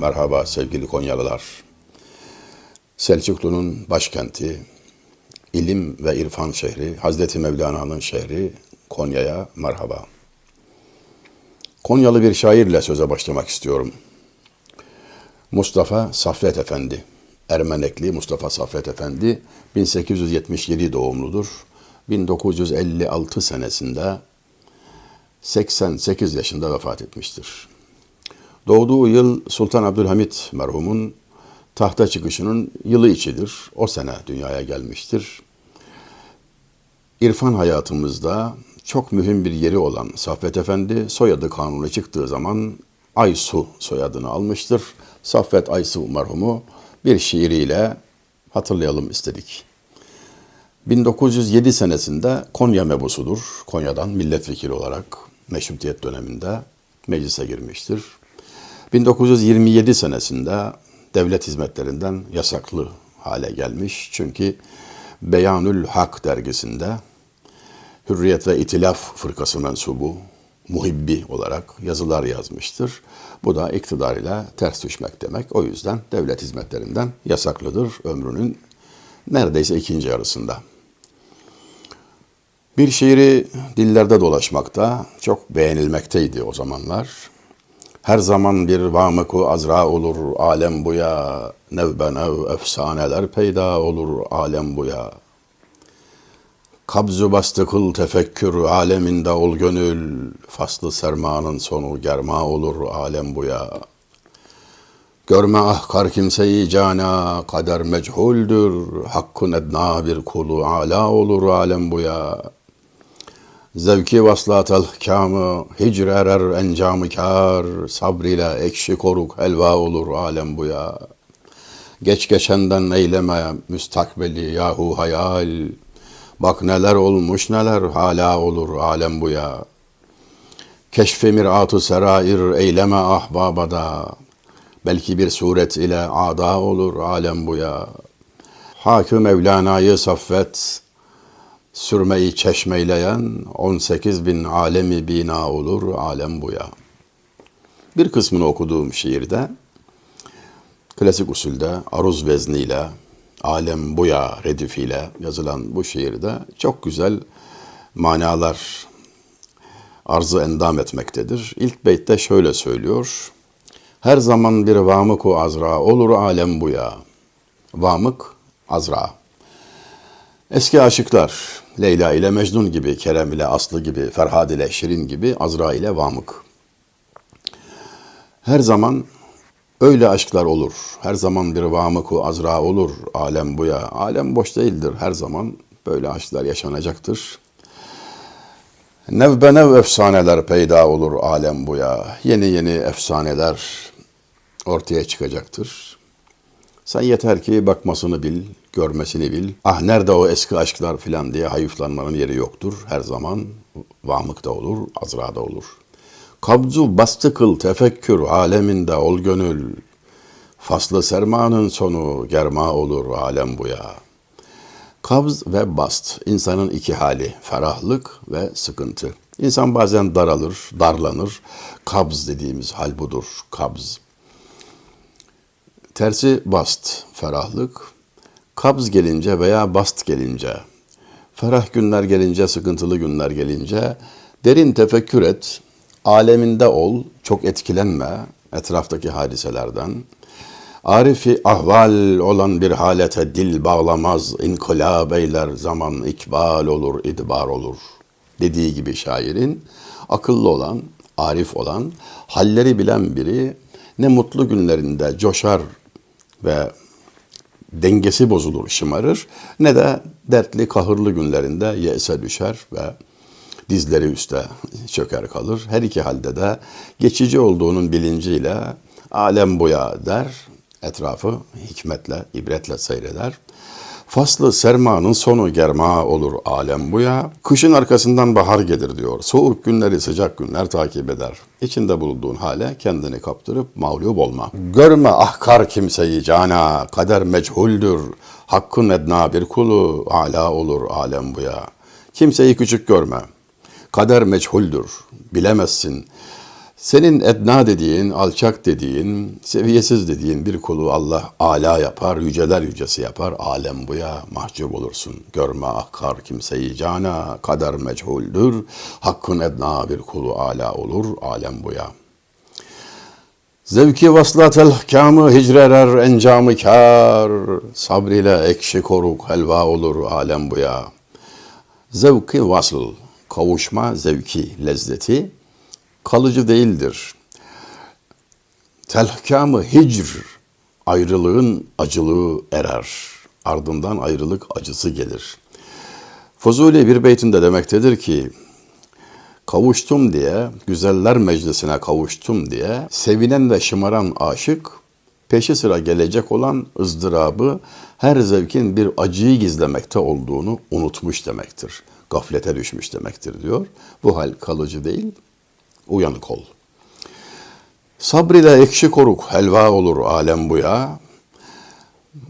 merhaba sevgili Konyalılar. Selçuklu'nun başkenti, ilim ve irfan şehri, Hazreti Mevlana'nın şehri Konya'ya merhaba. Konyalı bir şairle söze başlamak istiyorum. Mustafa Saffet Efendi, Ermenekli Mustafa Saffet Efendi 1877 doğumludur. 1956 senesinde 88 yaşında vefat etmiştir. Doğduğu yıl Sultan Abdülhamit merhumun tahta çıkışının yılı içidir. O sene dünyaya gelmiştir. İrfan hayatımızda çok mühim bir yeri olan Saffet Efendi soyadı kanunu çıktığı zaman Aysu soyadını almıştır. Saffet Aysu merhumu bir şiiriyle hatırlayalım istedik. 1907 senesinde Konya mebusudur. Konya'dan milletvekili olarak meşrutiyet döneminde meclise girmiştir. 1927 senesinde devlet hizmetlerinden yasaklı hale gelmiş. Çünkü Beyanül Hak dergisinde Hürriyet ve İtilaf Fırkası mensubu, muhibbi olarak yazılar yazmıştır. Bu da iktidarıyla ters düşmek demek. O yüzden devlet hizmetlerinden yasaklıdır ömrünün neredeyse ikinci yarısında. Bir şiiri dillerde dolaşmakta, çok beğenilmekteydi o zamanlar. Her zaman bir vamıku azra olur alem buya, nevbe nev efsaneler peyda olur alem buya. Kabzu bastı kıl tefekkür aleminde ol gönül, faslı sermanın sonu germa olur alem buya. Görme ahkar kimseyi cana, kader meçhuldür, hakkın edna bir kulu ala olur alem buya. Zevki vaslat ahkamı, hicr erer encamı kar, sabriyle ekşi koruk helva olur alem buya. Geç geçenden eyleme müstakbeli yahu hayal, bak neler olmuş neler hala olur alem buya. Keşfi mirat-ı serair eyleme ahbabada, belki bir suret ile ada olur alem buya. Hakim Mevlana'yı saffet, sürmeyi çeşmeyleyen 18 bin alemi bina olur alem buya. Bir kısmını okuduğum şiirde klasik usulde aruz vezniyle alem buya redifiyle yazılan bu şiirde çok güzel manalar arzı endam etmektedir. İlk beytte şöyle söylüyor. Her zaman bir vamıku azra olur alem buya. Vamık azra. Eski aşıklar Leyla ile Mecnun gibi, Kerem ile Aslı gibi, Ferhad ile Şirin gibi, Azra ile Vamık. Her zaman öyle aşklar olur. Her zaman bir Vamıku Azra olur. Alem buya. Alem boş değildir. Her zaman böyle aşklar yaşanacaktır. Nevbe nev efsaneler peyda olur alem buya. Yeni yeni efsaneler ortaya çıkacaktır. Sen yeter ki bakmasını bil, görmesini bil. Ah nerede o eski aşklar filan diye hayıflanmanın yeri yoktur. Her zaman vamıkta olur, azrada olur. Kabzu bastı kıl tefekkür aleminde ol gönül. Faslı sermanın sonu germa olur alem buya. Kabz ve bast insanın iki hali ferahlık ve sıkıntı. İnsan bazen daralır, darlanır. Kabz dediğimiz hal budur. Kabz. Tersi bast, ferahlık. Kabz gelince veya bast gelince, ferah günler gelince, sıkıntılı günler gelince derin tefekkür et, aleminde ol, çok etkilenme etraftaki hadiselerden. Arifi ahval olan bir halete dil bağlamaz, inkılap eyler zaman ikbal olur, idbar olur. Dediği gibi şairin akıllı olan, arif olan, halleri bilen biri ne mutlu günlerinde coşar ve dengesi bozulur, şımarır ne de dertli, kahırlı günlerinde yese düşer ve dizleri üste çöker kalır. Her iki halde de geçici olduğunun bilinciyle alem buya der, etrafı hikmetle, ibretle seyreder. Faslı sermanın sonu germa olur alem buya. Kışın arkasından bahar gelir diyor. Soğuk günleri sıcak günler takip eder. İçinde bulunduğun hale kendini kaptırıp mağlup olma. Görme ahkar kimseyi cana, kader meçhuldür. Hakkın edna bir kulu, ala olur alem buya. Kimseyi küçük görme. Kader meçhuldür, bilemezsin. Senin edna dediğin, alçak dediğin, seviyesiz dediğin bir kulu Allah ala yapar, yüceler yücesi yapar. Alem buya mahcup olursun. Görme akkar kimseyi cana, kader meçhuldür. Hakkın edna bir kulu ala olur, alem buya. Zevki vaslat elhkamı hicrerer encamı kar. Sabriyle ekşi koruk helva olur alem buya. Zevki vasıl, kavuşma zevki, lezzeti kalıcı değildir. Telhkamı hicr, ayrılığın acılığı erer. Ardından ayrılık acısı gelir. Fuzuli bir beytinde demektedir ki, kavuştum diye, güzeller meclisine kavuştum diye, sevinen ve şımaran aşık, peşi sıra gelecek olan ızdırabı, her zevkin bir acıyı gizlemekte olduğunu unutmuş demektir. Gaflete düşmüş demektir diyor. Bu hal kalıcı değil, uyanık ol. Sabriyle ekşi koruk helva olur alem bu ya.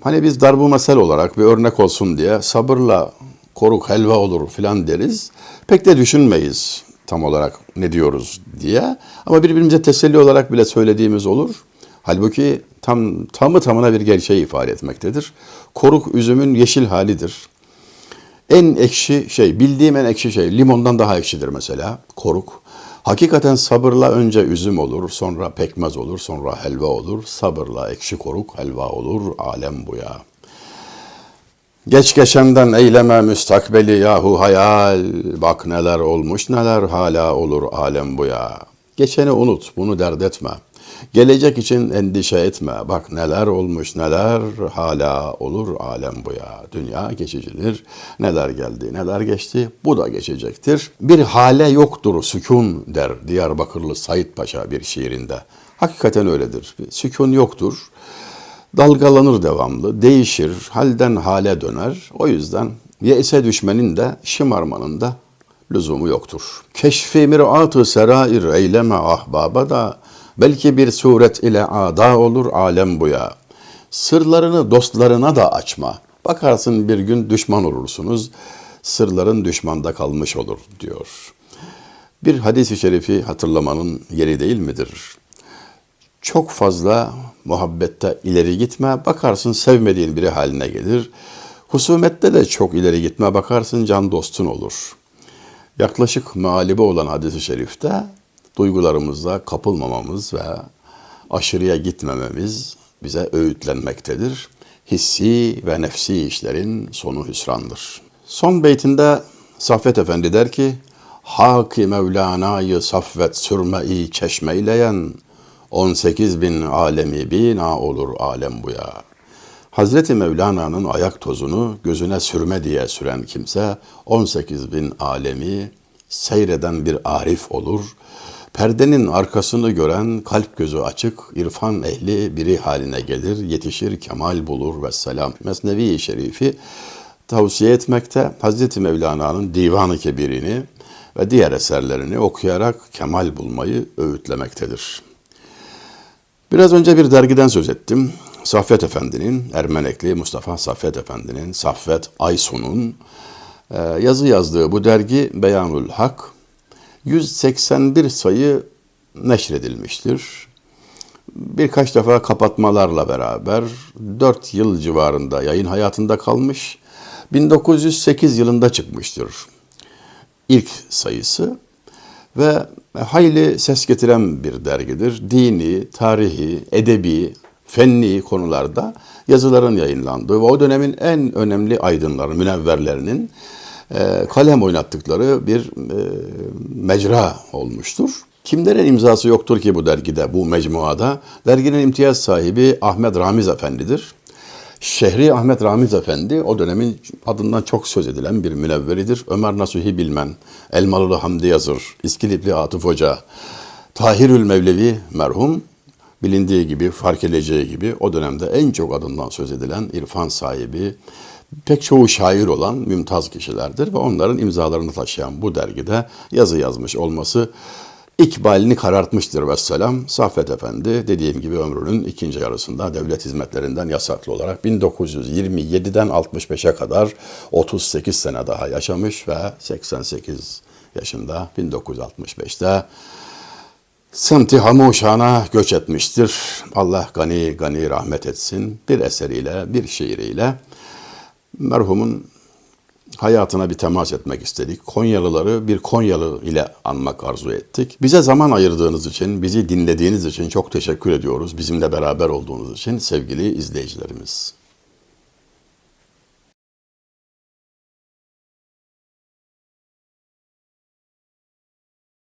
Hani biz darbu mesel olarak bir örnek olsun diye sabırla koruk helva olur filan deriz. Pek de düşünmeyiz tam olarak ne diyoruz diye. Ama birbirimize teselli olarak bile söylediğimiz olur. Halbuki tam tamı tamına bir gerçeği ifade etmektedir. Koruk üzümün yeşil halidir. En ekşi şey, bildiğim en ekşi şey limondan daha ekşidir mesela koruk. Hakikaten sabırla önce üzüm olur, sonra pekmez olur, sonra helva olur. Sabırla ekşi koruk helva olur, alem bu ya. Geç geçenden eyleme müstakbeli yahu hayal. Bak neler olmuş neler hala olur alem bu ya. Geçeni unut, bunu dert etme. Gelecek için endişe etme. Bak neler olmuş neler hala olur alem bu ya. Dünya geçicidir. Neler geldi neler geçti bu da geçecektir. Bir hale yoktur sükun der Diyarbakırlı Said Paşa bir şiirinde. Hakikaten öyledir. Bir sükun yoktur. Dalgalanır devamlı, değişir, halden hale döner. O yüzden yeise düşmenin de şımarmanın da lüzumu yoktur. Keşfi mirat-ı serair eyleme ahbaba da belki bir suret ile ada olur alem buya. Sırlarını dostlarına da açma. Bakarsın bir gün düşman olursunuz. Sırların düşmanda kalmış olur diyor. Bir hadis-i şerifi hatırlamanın yeri değil midir? Çok fazla muhabbette ileri gitme, bakarsın sevmediğin biri haline gelir. Husumette de çok ileri gitme, bakarsın can dostun olur. Yaklaşık mealibi olan hadis-i şerifte duygularımızla kapılmamamız ve aşırıya gitmememiz bize öğütlenmektedir. Hissi ve nefsi işlerin sonu hüsrandır. Son beytinde Saffet Efendi der ki, Haki Mevlana'yı saffet sürme-i çeşmeyleyen, 18 bin alemi bina olur alem bu ya. Hazreti Mevlana'nın ayak tozunu gözüne sürme diye süren kimse 18 bin alemi seyreden bir arif olur. Perdenin arkasını gören kalp gözü açık, irfan ehli biri haline gelir, yetişir, kemal bulur ve selam. Mesnevi-i Şerifi tavsiye etmekte Hazreti Mevlana'nın Divan-ı Kebir'ini ve diğer eserlerini okuyarak kemal bulmayı öğütlemektedir. Biraz önce bir dergiden söz ettim. Saffet Efendi'nin, Ermenekli Mustafa Saffet Efendi'nin, Saffet Aysun'un e, yazı yazdığı bu dergi Beyanul Hak 181 sayı neşredilmiştir. Birkaç defa kapatmalarla beraber 4 yıl civarında yayın hayatında kalmış. 1908 yılında çıkmıştır ilk sayısı ve hayli ses getiren bir dergidir. Dini, tarihi, edebi, fenni konularda yazıların yayınlandığı ve o dönemin en önemli aydınları, münevverlerinin kalem oynattıkları bir e, mecra olmuştur. Kimlerin imzası yoktur ki bu dergide, bu mecmuada? Derginin imtiyaz sahibi Ahmet Ramiz Efendi'dir. Şehri Ahmet Ramiz Efendi o dönemin adından çok söz edilen bir münevveridir. Ömer Nasuhi Bilmen, Elmalılı Hamdi Yazır, İskilipli Atıf Hoca, Tahirül Mevlevi merhum bilindiği gibi, fark edileceği gibi o dönemde en çok adından söz edilen irfan sahibi, pek çoğu şair olan mümtaz kişilerdir ve onların imzalarını taşıyan bu dergide yazı yazmış olması ikbalini karartmıştır vesselam. Saffet Efendi dediğim gibi ömrünün ikinci yarısında devlet hizmetlerinden yasaklı olarak 1927'den 65'e kadar 38 sene daha yaşamış ve 88 yaşında 1965'te Semti Hamuşan'a göç etmiştir. Allah gani gani rahmet etsin. Bir eseriyle, bir şiiriyle merhumun hayatına bir temas etmek istedik. Konyalıları bir Konyalı ile anmak arzu ettik. Bize zaman ayırdığınız için, bizi dinlediğiniz için çok teşekkür ediyoruz. Bizimle beraber olduğunuz için sevgili izleyicilerimiz.